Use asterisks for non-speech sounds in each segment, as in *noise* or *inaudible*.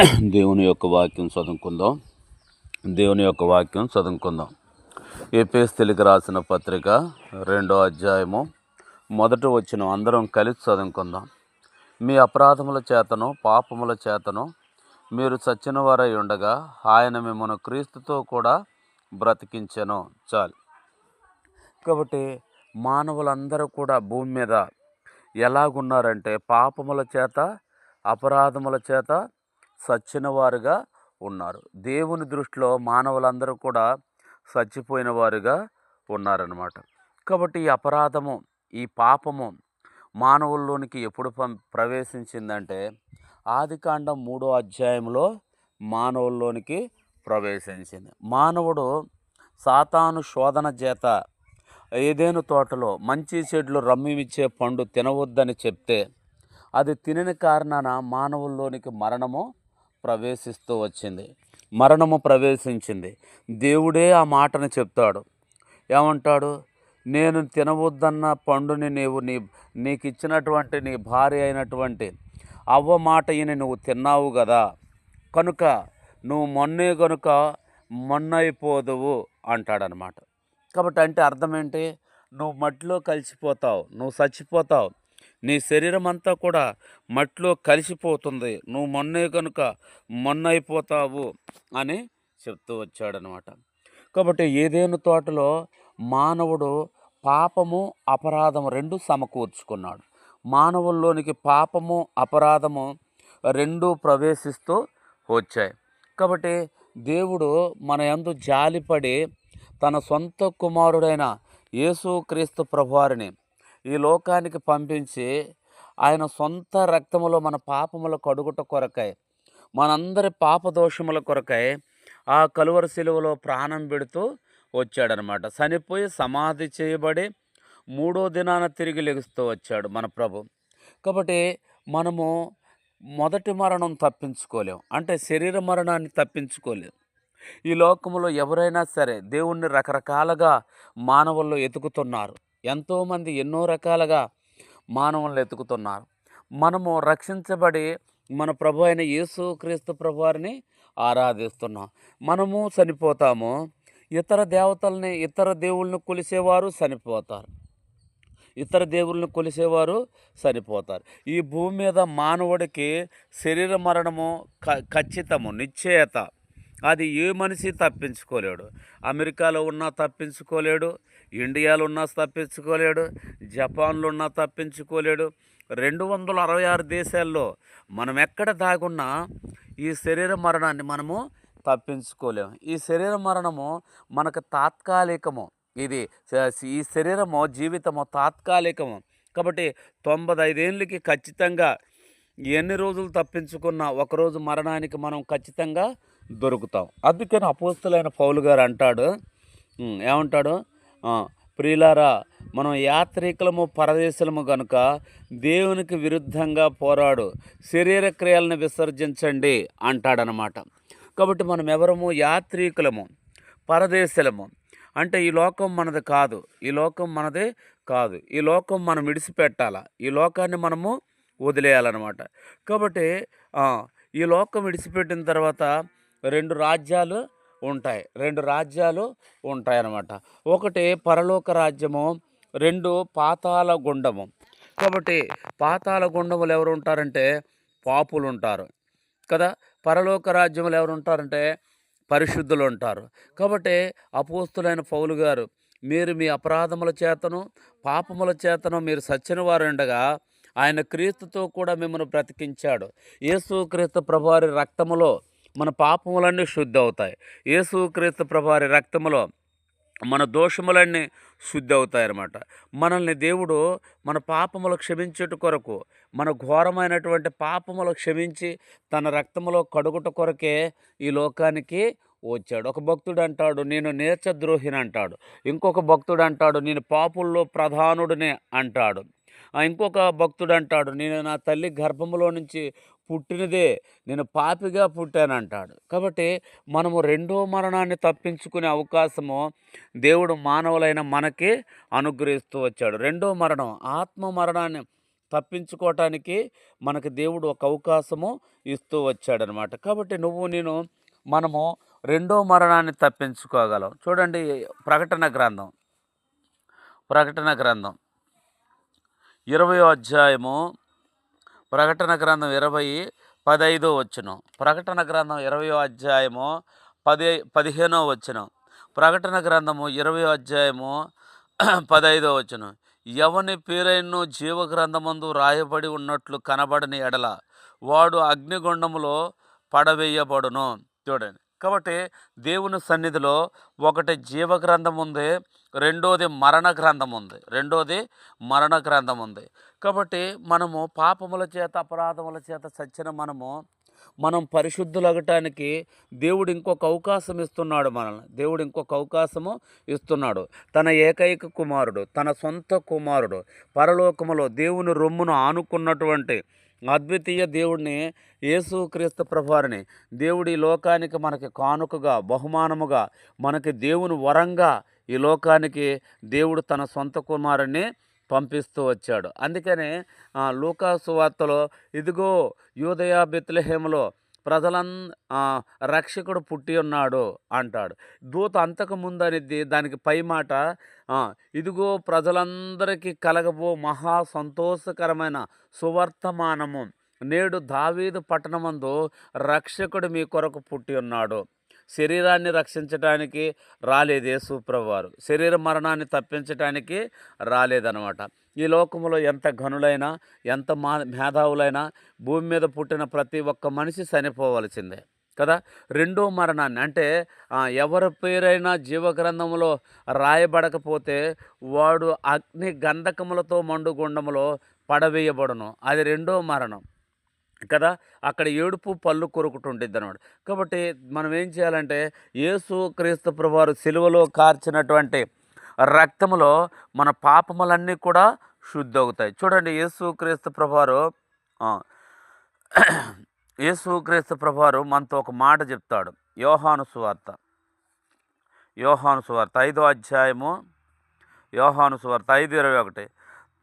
*coughs* దేవుని యొక్క వాక్యం చదువుకుందాం. దేవుని యొక్క వాక్యం చదువుకుందాం. ఏపీఎస్తిలికి రాసిన పత్రిక రెండో అధ్యాయము మొదట వచ్చిన అందరం కలిసి చదువుకుందాం. మీ అపరాధముల చేతను పాపముల చేతను మీరు చచ్చిన వారై ఉండగా ఆయన మిమ్మల్ని క్రీస్తుతో కూడా బ్రతికించెను. చాలు. కాబట్టి మానవులందరూ కూడా భూమి మీద ఎలాగున్నారంటే పాపముల చేత అపరాధముల చేత సచ్చినవారుగా ఉన్నారు. దేవుని దృష్టిలో మానవులందరూ కూడా చచ్చిపోయిన వారుగా ఉన్నారనమాట కాబట్టి ఈ అపరాధము ఈ పాపము మానవుల్లోనికి ఎప్పుడు ప్రవేశించిందంటే ఆదికాండం మూడో అధ్యాయంలో మానవుల్లోనికి ప్రవేశించింది. మానవుడు సాతాను శోధన చేత ఏదేను తోటలో మంచి చెట్లు రమ్మిమిచ్చే పండు తినవద్దని చెప్తే అది తినని కారణాన మానవుల్లోనికి మరణము ప్రవేశిస్తూ వచ్చింది. మరణము ప్రవేశించింది. దేవుడే ఆ మాటను చెప్తాడు. ఏమంటాడు? నేను తినవద్దన్న పండుని నీవు నీ నీకు ఇచ్చినటువంటి నీ భార్య అయినటువంటి అవ్వ మాట ఈయన నువ్వు తిన్నావు కదా కనుక నువ్వు మొన్నే కనుక మొన్నైపోదువు అంటాడనమాట. కాబట్టి అంటే అర్థం ఏంటి? నువ్వు మట్టిలో కలిసిపోతావు. నువ్వు చచ్చిపోతావు. నీ శరీరం అంతా కూడా మట్టిలో కలిసిపోతుంది. నువ్వు మొన్నే కనుక మొన్నైపోతావు అని చెప్తూ వచ్చాడనమాట. కాబట్టి ఏదేను తోటలో మానవుడు పాపము అపరాధము రెండు సమకూర్చుకున్నాడు. మానవుల్లోనికి పాపము అపరాధము రెండు ప్రవేశిస్తూ వచ్చాయి. కాబట్టి దేవుడు మన యందు జాలిపడి తన సొంత కుమారుడైన యేసుక్రీస్తు ప్రభువారిని ఈ లోకానికి పంపించి ఆయన సొంత రక్తములో మన పాపముల కడుగుట కొరకై మనందరి పాపదోషముల కొరకై ఆ కలువరు శిలువలో ప్రాణం పెడుతూ వచ్చాడనమాట. చనిపోయి సమాధి చేయబడి మూడో దినాన తిరిగి లెగుస్తూ వచ్చాడు మన ప్రభు. కాబట్టి మనము మొదటి మరణం తప్పించుకోలేం. అంటే శరీర మరణాన్ని తప్పించుకోలేం. ఈ లోకంలో ఎవరైనా సరే దేవుణ్ణి రకరకాలుగా మానవుల్లో ఎతుకుతున్నారు ఎంతోమంది ఎన్నో రకాలుగా మానవులను ఎత్తుకుతున్నారు. మనము రక్షించబడి మన ప్రభు అయిన యేసు క్రీస్తు ప్రభువారిని ఆరాధిస్తున్నాం. మనము చనిపోతాము. ఇతర దేవతల్ని ఇతర దేవుళ్ళని కొలిసేవారు చనిపోతారు. ఇతర దేవుళ్ళని కొలిసేవారు చనిపోతారు. ఈ భూమి మీద మానవుడికి శరీర మరణము క ఖచ్చితము నిశ్చయత. అది ఏ మనిషి తప్పించుకోలేడు. అమెరికాలో ఉన్నా తప్పించుకోలేడు. ఇండియాలో ఉన్నా తప్పించుకోలేడు జపాన్లో ఉన్నా తప్పించుకోలేడు. రెండు వందల అరవై ఆరు దేశాల్లో మనం ఎక్కడ దాగున్నా ఈ శరీర మరణాన్ని మనము తప్పించుకోలేము. ఈ శరీర మరణము మనకు తాత్కాలికము. ఇది ఈ శరీరము జీవితము తాత్కాలికము. కాబట్టి తొంభై ఐదేళ్ళకి ఖచ్చితంగా ఎన్ని రోజులు తప్పించుకున్నా ఒకరోజు మరణానికి మనం ఖచ్చితంగా దొరుకుతాం. అందుకని అపోస్తులైన పౌలు గారు అంటాడు ఏమంటాడు? ప్రియులారా మనం యాత్రికులము పరదేశులము గనుక దేవునికి విరుద్ధంగా పోరాడు శరీర క్రియలను విసర్జించండి అంటాడనమాట. కాబట్టి మనం ఎవరము? యాత్రికులము పరదేశులము. అంటే ఈ లోకం మనది కాదు ఈ లోకం మనదే కాదు ఈ లోకం మనం విడిచిపెట్టాల ఈ లోకాన్ని మనము వదిలేయాలన్నమాట. కాబట్టి ఈ లోకం విడిచిపెట్టిన తర్వాత రెండు రాజ్యాలు ఉంటాయి. రెండు రాజ్యాలు ఉంటాయి అన్నమాట ఒకటి పరలోక రాజ్యము రెండు పాతాల గుండము. కాబట్టి పాతాల గుండములు ఎవరు ఉంటారంటే పాపులు ఉంటారు కదా. పరలోక రాజ్యములు ఎవరు ఉంటారంటే పరిశుద్ధులు ఉంటారు కాబట్టి అపోస్తులైన పౌలు గారు మీరు మీ అపరాధముల చేతను పాపముల చేతను మీరు సచ్చిన వారు ఉండగా ఆయన క్రీస్తుతో కూడా మిమ్మల్ని బ్రతికించాడు. యేసు క్రీస్తు ప్రభువారి రక్తములో మన పాపములన్నీ శుద్ధి అవుతాయి యేసు క్రీస్తు రక్తములో మన దోషములన్నీ శుద్ధి అవుతాయన్నమాట మనల్ని దేవుడు మన పాపములు క్షమించుట కొరకు మన ఘోరమైనటువంటి పాపములు క్షమించి తన రక్తములో కడుగుట కొరకే ఈ లోకానికి వచ్చాడు. ఒక భక్తుడు అంటాడు నేను నేర్చద్రోహిని అంటాడు. ఇంకొక భక్తుడు అంటాడు నేను పాపుల్లో ప్రధానుడినే అంటాడు. ఆ ఇంకొక భక్తుడు అంటాడు నేను నా తల్లి గర్భములో నుంచి పుట్టినదే నేను పాపిగా పుట్టానంటాడు. కాబట్టి మనము రెండో మరణాన్ని తప్పించుకునే అవకాశము దేవుడు మానవులైన మనకి అనుగ్రహిస్తూ వచ్చాడు. రెండో మరణం ఆత్మ మరణాన్ని తప్పించుకోవటానికి మనకు దేవుడు ఒక అవకాశము ఇస్తూ వచ్చాడనమాట. కాబట్టి నువ్వు నేను మనము రెండో మరణాన్ని తప్పించుకోగలం. చూడండి ప్రకటన గ్రంథం. ప్రకటన గ్రంథం. ఇరవయో అధ్యాయము ప్రకటన గ్రంథం ఇరవై పదైదో వచ్చును ప్రకటన గ్రంథం ఇరవయో అధ్యాయము పది పదిహేనో వచ్చును ప్రకటన గ్రంథము ఇరవయో అధ్యాయము పదైదో వచ్చును ఎవని పేరైనను జీవ గ్రంథమందు రాయబడి ఉన్నట్లు కనబడని ఎడల వాడు అగ్నిగుండములో పడవేయబడును. చూడండి. కాబట్టి దేవుని సన్నిధిలో ఒకటి జీవ గ్రంథం ఉంది రెండోది మరణ గ్రంథం ఉంది. రెండోది మరణ గ్రంథం ఉంది. కాబట్టి మనము పాపముల చేత అపరాధముల చేత చచ్చిన మనము మనం పరిశుద్ధులగటానికి దేవుడు ఇంకొక అవకాశం ఇస్తున్నాడు మనల్ని. దేవుడు ఇంకొక అవకాశము ఇస్తున్నాడు. తన ఏకైక కుమారుడు తన సొంత కుమారుడు పరలోకములో దేవుని రొమ్మును ఆనుకున్నటువంటి అద్వితీయ దేవుడిని యేసుక్రీస్తు ప్రభువారిని దేవుడి లోకానికి మనకి కానుకగా బహుమానముగా మనకి దేవుని వరంగా ఈ లోకానికి దేవుడు తన సొంత కుమారుణ్ణి పంపిస్తూ వచ్చాడు. అందుకనే లూకాసు వార్తలో ఇదిగో యూదయా బెత్లహేములో ప్రజలన్ రక్షకుడు పుట్టి ఉన్నాడు అంటాడు. దూత అంతకు అనేది దానికి పై మాట ఇదిగో ప్రజలందరికీ కలగబో మహా సంతోషకరమైన సువర్తమానము. నేడు దావీదు పట్టణమందు రక్షకుడు మీ కొరకు పుట్టి ఉన్నాడు. శరీరాన్ని రక్షించడానికి రాలేదు యేసుప్రభువారు శరీర మరణాన్ని తప్పించడానికి రాలేదన్నమాట. ఈ లోకంలో ఎంత ఘనులైనా ఎంత మా మేధావులైనా భూమి మీద పుట్టిన ప్రతి ఒక్క మనిషి చనిపోవలసిందే కదా. రెండో మరణాన్ని అంటే ఎవరి పేరైనా జీవగ్రంథంలో రాయబడకపోతే వాడు అగ్ని గంధకములతో మండుగుండములో పడవేయబడును. అది రెండో మరణం. కదా! అక్కడ ఏడుపు పళ్ళు కొరుకుతుంటుంది అనమాట కాబట్టి మనం ఏం చేయాలంటే యేసు క్రీస్తు ప్రభువారు సిలువలో కార్చినటువంటి రక్తములో మన పాపములన్నీ కూడా శుద్ధి అవుతాయి చూడండి యేసు క్రీస్తు ప్రభువారు యేసు క్రీస్తు ప్రభువారు మనతో ఒక మాట చెప్తాడు. యోహాను సువార్త. యోహాను సువార్త ఐదో అధ్యాయము యోహాను సువార్త ఐదు ఇరవై ఒకటి.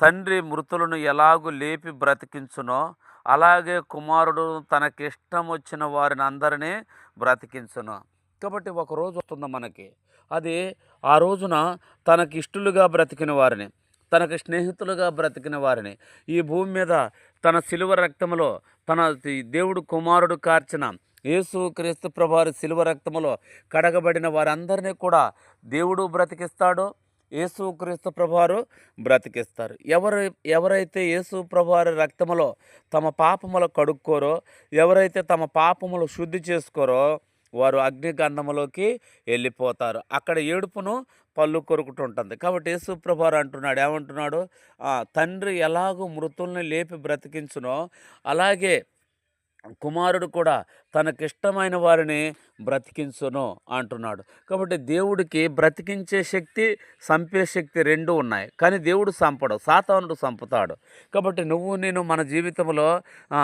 తండ్రి మృతులను ఎలాగూ లేపి బ్రతికించునో అలాగే కుమారుడు తనకిష్టం వచ్చిన వారిని అందరినీ బ్రతికించును. కాబట్టి ఒక రోజు వస్తుంది మనకి. అది ఆ రోజున తనకి ఇష్టలుగా బ్రతికిన వారిని తనకు స్నేహితులుగా బ్రతికిన వారిని ఈ భూమి మీద తన సిలువ రక్తములో తన దేవుడు కుమారుడు కార్చిన యేసు క్రీస్తు ప్రభారి సిలువ రక్తములో కడగబడిన వారందరినీ కూడా దేవుడు బ్రతికిస్తాడు. యేసు క్రీస్తు ప్రభువారు బ్రతికిస్తారు. ఎవరు ఎవరైతే యేసు ప్రభువారి రక్తములో తమ పాపములు కడుక్కోరో ఎవరైతే తమ పాపములు శుద్ధి చేసుకోరో వారు అగ్నిగంధములోకి వెళ్ళిపోతారు. అక్కడ ఏడుపును పళ్ళు కొరుకుతుంటుంది కాబట్టి యేసుప్రభారు అంటున్నాడు ఏమంటున్నాడు? తండ్రి ఎలాగో మృతుల్ని లేపి బ్రతికించునో అలాగే కుమారుడు కూడా తనకిష్టమైన వారిని బ్రతికించును అంటున్నాడు. కాబట్టి దేవుడికి బ్రతికించే శక్తి చంపే శక్తి రెండు ఉన్నాయి. కానీ దేవుడు చంపడు సాతానుడు చంపుతాడు కాబట్టి నువ్వు నేను మన జీవితంలో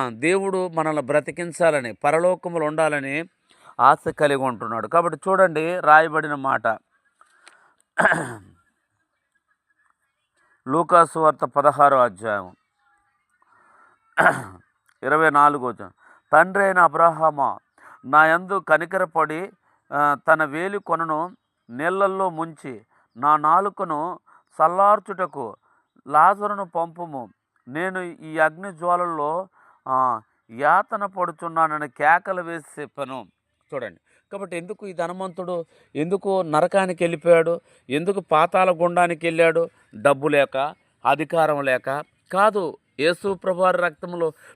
దేవుడు మనల్ని బ్రతికించాలని పరలోకములు ఉండాలని ఆశ కలిగి ఉంటున్నాడు. కాబట్టి చూడండి రాయబడిన మాట. లూకాసు వార్త పదహారో అధ్యాయం. ఇరవై నాలుగో తండ్రి అయిన అబ్రహామా నా యందు కనికరపడి తన వేలి కొనను నీళ్ళల్లో ముంచి నా నాలుకను చల్లార్చుటకు లాజరును పంపుము. నేను ఈ అగ్ని జ్వాలల్లో యాతన పడుచున్నానని కేకలు వేసి చెప్పాను. చూడండి. కాబట్టి ఎందుకు ఈ ధనవంతుడు? ఎందుకు నరకానికి వెళ్ళిపోయాడు? ఎందుకు పాతాల గుండానికి వెళ్ళాడు? డబ్బు లేక అధికారం లేక కాదు. యేసు ప్రభు వారి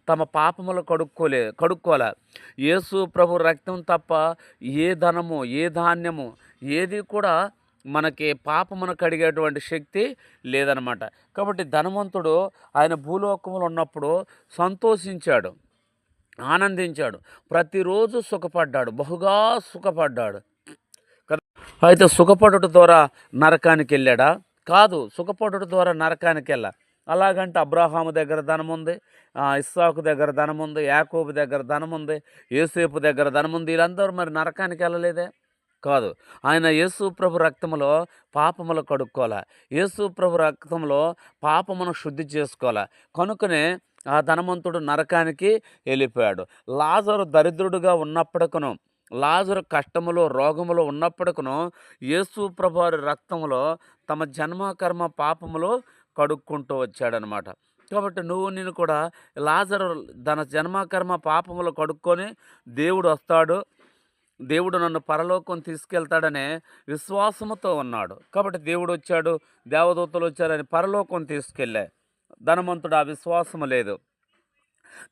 తమ పాపములు కడుక్కోలే కడుక్కోలే యేసు ప్రభు రక్తం తప్ప ఏ ధనము ఏ ధాన్యము ఏది కూడా మనకి పాపమును కడిగేటువంటి శక్తి లేదనమాట. కాబట్టి ధనవంతుడు ఆయన భూలోకములు ఉన్నప్పుడు సంతోషించాడు ఆనందించాడు ప్రతిరోజు సుఖపడ్డాడు బహుగా సుఖపడ్డాడు. కదా అయితే సుఖపడుట ద్వారా నరకానికి వెళ్ళాడా? కాదు సుఖపడుట ద్వారా నరకానికి వెళ్ళా? అలాగంటే అబ్రాహాము దగ్గర ధనం ఉంది ఇస్సాకు దగ్గర ధనం ఉంది యాకోబు దగ్గర ధనం ఉంది యేసేపు దగ్గర ధనం ఉంది వీళ్ళందరూ మరి నరకానికి వెళ్ళలేదే? కాదు. ఆయన యేసు ప్రభు రక్తములో పాపములు కడుక్కోవాలి? యేసు ప్రభు రక్తంలో పాపమును శుద్ధి చేసుకోలే కనుకనే ఆ ధనవంతుడు నరకానికి వెళ్ళిపోయాడు. లాజరు దరిద్రుడుగా ఉన్నప్పటికను లాజరు కష్టములో రోగములో ఉన్నప్పటికను యేసు ప్రభు వారి రక్తములో తమ జన్మ కర్మ పాపములో కడుక్కుంటూ వచ్చాడనమాట. కాబట్టి నువ్వు నేను కూడా లాజరు తన జన్మకర్మ పాపములు కడుక్కొని దేవుడు వస్తాడు. దేవుడు నన్ను పరలోకం తీసుకెళ్తాడనే విశ్వాసముతో ఉన్నాడు. కాబట్టి దేవుడు వచ్చాడు దేవదూతలు వచ్చారని పరలోకం తీసుకెళ్ళా. ధనవంతుడు ఆ విశ్వాసము లేదు.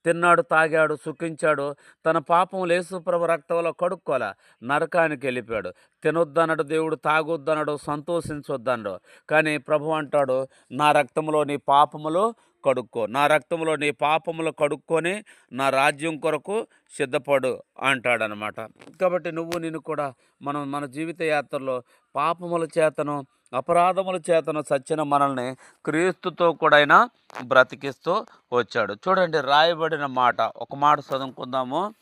తిన్నాడు తాగాడు సుఖించాడు. తన పాపం లేసుప్రభు రక్తంలో కడుక్కోలే. నరకానికి వెళ్ళిపోయాడు. తినొద్దనడు దేవుడు తాగొద్దనడు సంతోషించొద్దనడు. కానీ ప్రభు అంటాడు నా రక్తంలో నీ పాపములు కడుక్కో. నా రక్తంలో నీ పాపములు కడుక్కొని నా రాజ్యం కొరకు సిద్ధపడు అంటాడనమాట. కాబట్టి నువ్వు నేను కూడా మనం మన జీవిత యాత్రలో పాపముల చేతను అపరాధముల చేతను సచ్చిన మనల్ని క్రీస్తుతో కూడైనా బ్రతికిస్తూ వచ్చాడు. చూడండి రాయబడిన మాట. ఒక మాట చదువుకుందాము.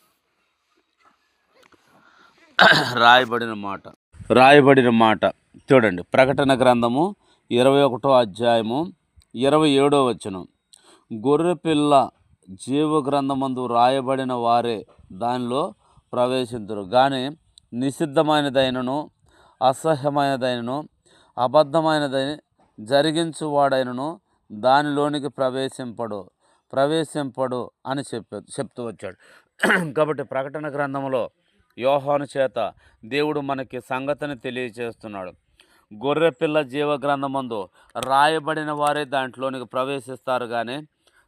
*coughs* రాయబడిన మాట. రాయబడిన మాట. చూడండి ప్రకటన గ్రంథము ఇరవై ఒకటో అధ్యాయము ఇరవై ఏడో వచనం. గొర్రెపిల్ల జీవ గ్రంథమందు రాయబడిన వారే దానిలో ప్రవేశించరు కానీ నిషిద్ధమైనదైనను అసహ్యమైనదైనను అబద్ధమైనదని జరిగించువాడైనను దానిలోనికి ప్రవేశింపడు ప్రవేశింపడు అని చెప్ప చెప్తూ వచ్చాడు. కాబట్టి ప్రకటన గ్రంథంలో యోహాను చేత దేవుడు మనకి సంగతిని తెలియచేస్తున్నాడు గొర్రెపిల్ల జీవ గ్రంథమందు రాయబడిన వారే దాంట్లోనికి ప్రవేశిస్తారు కానీ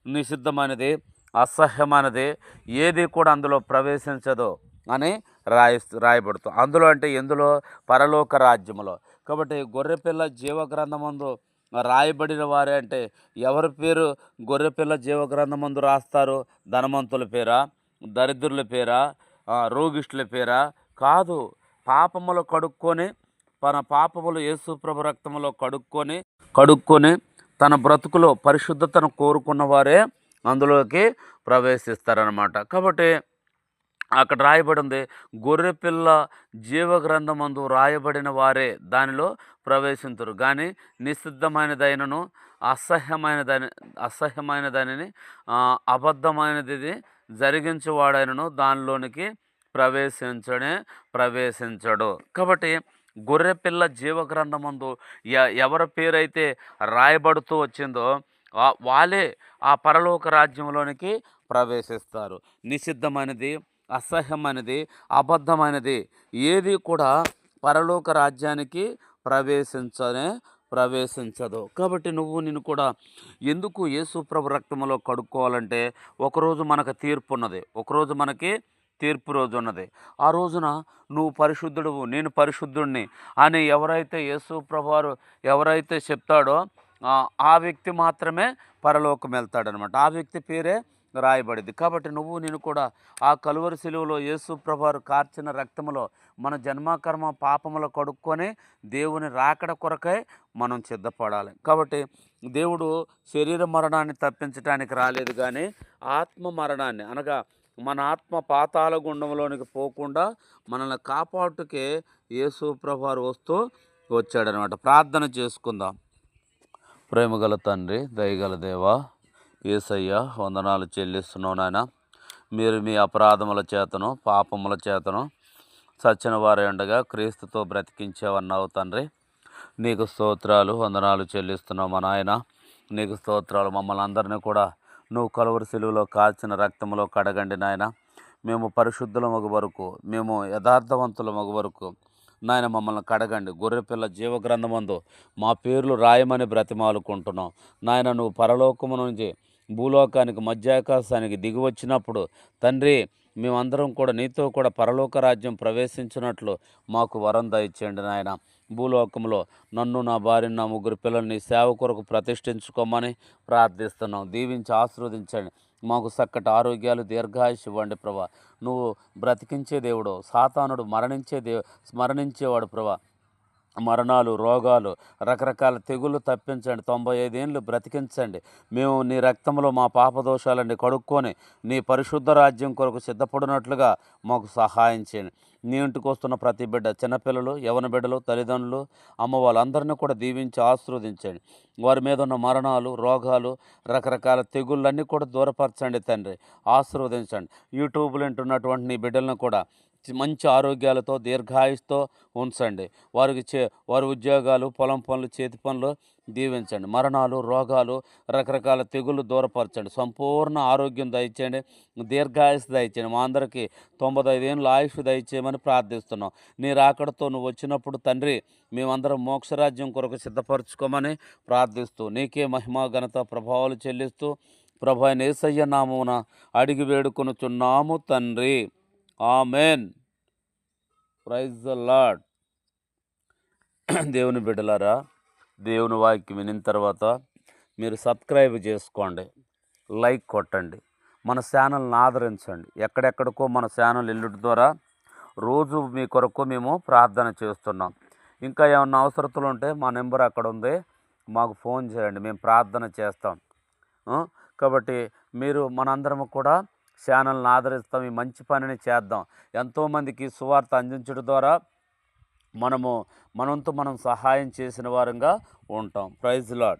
నిషిద్ధమైనది అసహ్యమైనది ఏది కూడా అందులో ప్రవేశించదు అని రాయి రాయబడుతుంది అందులో అంటే ఎందులో? పరలోక రాజ్యములో. కాబట్టి గొర్రెపిల్ల జీవగ్రంథమందు రాయబడిన వారే అంటే ఎవరి పేరు గొర్రెపిల్ల జీవగ్రంథమందు రాస్తారు? ధనవంతుల పేరా? దరిద్రుల పేరా? రోగిష్ఠుల పేరా? కాదు పాపములు కడుక్కొని తన పాపములు యేసు రక్తములో కడుక్కొని కడుక్కొని తన బ్రతుకులో పరిశుద్ధతను కోరుకున్న వారే అందులోకి ప్రవేశిస్తారనమాట కాబట్టి అక్కడ రాయబడి ఉంది గొర్రెపిల్ల జీవగ్రంథమందు రాయబడిన వారే దానిలో ప్రవేశించరు కానీ నిషిద్ధమైనదైనను అసహ్యమైనదని అసహ్యమైన దానిని అబద్ధమైనది జరిగించేవాడైనను దానిలోనికి ప్రవేశించడే ప్రవేశించడు. కాబట్టి గొర్రెపిల్ల జీవగ్రంథమందు ఎ- ఎవరి పేరైతే రాయబడుతూ వచ్చిందో వాళ్ళే ఆ పరలోక రాజ్యంలోనికి ప్రవేశిస్తారు. నిషిద్ధమైనది అసహ్యమైనది అబద్ధమైనది ఏది కూడా పరలోక రాజ్యానికి ప్రవేశించనే ప్రవేశించదు. కాబట్టి నువ్వు నేను కూడా ఎందుకు యేసు ప్రభు రక్తంలో కడుక్కోవాలంటే ఒకరోజు మనకు తీర్పు ఉన్నది ఒకరోజు మనకి తీర్పు రోజు ఉన్నది. ఆ రోజున నువ్వు పరిశుద్ధుడు నేను పరిశుద్ధుడిని అని ఎవరైతే యేసు ప్రభువారు ఎవరైతే చెప్తాడో ఆ, ఆ వ్యక్తి మాత్రమే పరలోకం వెళ్తాడనమాట. ఆ వ్యక్తి పేరే రాయబడింది. కాబట్టి నువ్వు నేను కూడా ఆ కలువరి శిలువలో యేసు ప్రభువారు కార్చిన రక్తములో మన జన్మకర్మ పాపములు కడుక్కొని దేవుని రాకడ కొరకై మనం సిద్ధపడాలి. కాబట్టి దేవుడు శరీర మరణాన్ని తప్పించడానికి రాలేదు కానీ ఆత్మ మరణాన్ని అనగా మన ఆత్మ పాతాల గుండంలోనికి పోకుండా మనల్ని కాపాటుకే యేసు వస్తూ వచ్చాడనమాట. ప్రార్థన చేసుకుందాం. ప్రేమగల తండ్రి దయగల దేవా ఏసయ్య వందనాలు చెల్లిస్తున్నాం నాయన. మీరు మీ అపరాధముల చేతను పాపముల చేతను సచ్చిన వారి ఉండగా క్రీస్తుతో బ్రతికించేవన్నావు తండ్రి. నీకు స్తోత్రాలు వందనాలు చెల్లిస్తున్నావు మా నాయన. నీకు స్తోత్రాలు మమ్మల్ని అందరినీ కూడా నువ్వు కలువరి సెలువులో కాల్చిన రక్తములో కడగండి నాయన. మేము పరిశుద్ధుల మగు వరకు మేము యథార్థవంతుల మగు వరకు నాయన మమ్మల్ని కడగండి. గొర్రెపిల్ల జీవగ్రంథమందు మా పేర్లు రాయమని బ్రతిమాలుకుంటున్నాం. నాయన నువ్వు పరలోకము నుంచి భూలోకానికి మధ్యాకాశానికి దిగి వచ్చినప్పుడు తండ్రి మేమందరం కూడా నీతో కూడా పరలోక రాజ్యం ప్రవేశించినట్లు మాకు వరం దయచేయండి నాయన. భూలోకంలో నన్ను నా భార్యను నా ముగ్గురు పిల్లల్ని సేవ కొరకు ప్రతిష్ఠించుకోమని ప్రార్థిస్తున్నాం. దీవించి ఆశీర్వదించండి. మాకు చక్కటి ఆరోగ్యాలు దీర్ఘాయుష్ ఇవ్వండి ప్రభా. నువ్వు బ్రతికించే దేవుడు సాతానుడు మరణించే దేవు మరణించేవాడు ప్రభా. మరణాలు రోగాలు రకరకాల తెగులు తప్పించండి. తొంభై ఐదేళ్ళు బ్రతికించండి. మేము నీ రక్తంలో మా పాపదోషాలన్నీ కడుక్కొని నీ పరిశుద్ధ రాజ్యం కొరకు సిద్ధపడినట్లుగా మాకు సహాయం చేయండి. నీ ఇంటికి వస్తున్న ప్రతి బిడ్డ చిన్నపిల్లలు యవన బిడ్డలు తల్లిదండ్రులు అమ్మ వాళ్ళందరినీ కూడా దీవించి ఆశీర్వదించండి. వారి మీద ఉన్న మరణాలు రోగాలు రకరకాల తెగుళ్ళన్నీ కూడా దూరపరచండి తండ్రి. ఆశీర్వదించండి. యూట్యూబ్లో ఉంటున్నటువంటి నీ బిడ్డలను కూడా మంచి ఆరోగ్యాలతో దీర్ఘాయుస్తో ఉంచండి. వారికి చే వారి ఉద్యోగాలు పొలం పనులు చేతి పనులు దీవించండి. మరణాలు రోగాలు రకరకాల తెగుళ్ళు దూరపరచండి. సంపూర్ణ ఆరోగ్యం దయచేయండి. దీర్ఘాయుస్ దయచేయండి. మా అందరికీ తొంభై ఐదేళ్ళు ఆయుష్ దయచేయమని ప్రార్థిస్తున్నాం. నీ రాకడతో నువ్వు వచ్చినప్పుడు తండ్రి మేమందరం మోక్షరాజ్యం కొరకు సిద్ధపరచుకోమని ప్రార్థిస్తూ నీకే మహిమా ఘనత ప్రభావాలు చెల్లిస్తూ ప్రభు అయిన ఏసయ్య నామమున అడిగి వేడుకొనుచున్నాము తండ్రి. ఆమెన్. ప్రైజ్ ద లాడ్ దేవుని బిడ్డలారా దేవుని వాక్యం వినిన తర్వాత మీరు సబ్స్క్రైబ్ చేసుకోండి లైక్ కొట్టండి మన ఛానల్ని ఆదరించండి. ఎక్కడెక్కడికో మన ఛానల్ ఎల్లుడి ద్వారా రోజు మీ కొరకు మేము ప్రార్థన చేస్తున్నాం. ఇంకా ఏమన్నా అవసరతలు ఉంటే మా నెంబర్ అక్కడ ఉంది మాకు ఫోన్ చేయండి మేము ప్రార్థన చేస్తాం. కాబట్టి మీరు మనందరం కూడా ఛానల్ని ఆదరిస్తాం ఈ మంచి పనిని చేద్దాం. ఎంతోమందికి సువార్త అందించడం ద్వారా మనము మనంతో మనం సహాయం చేసిన వారంగా ఉంటాం. Praise lord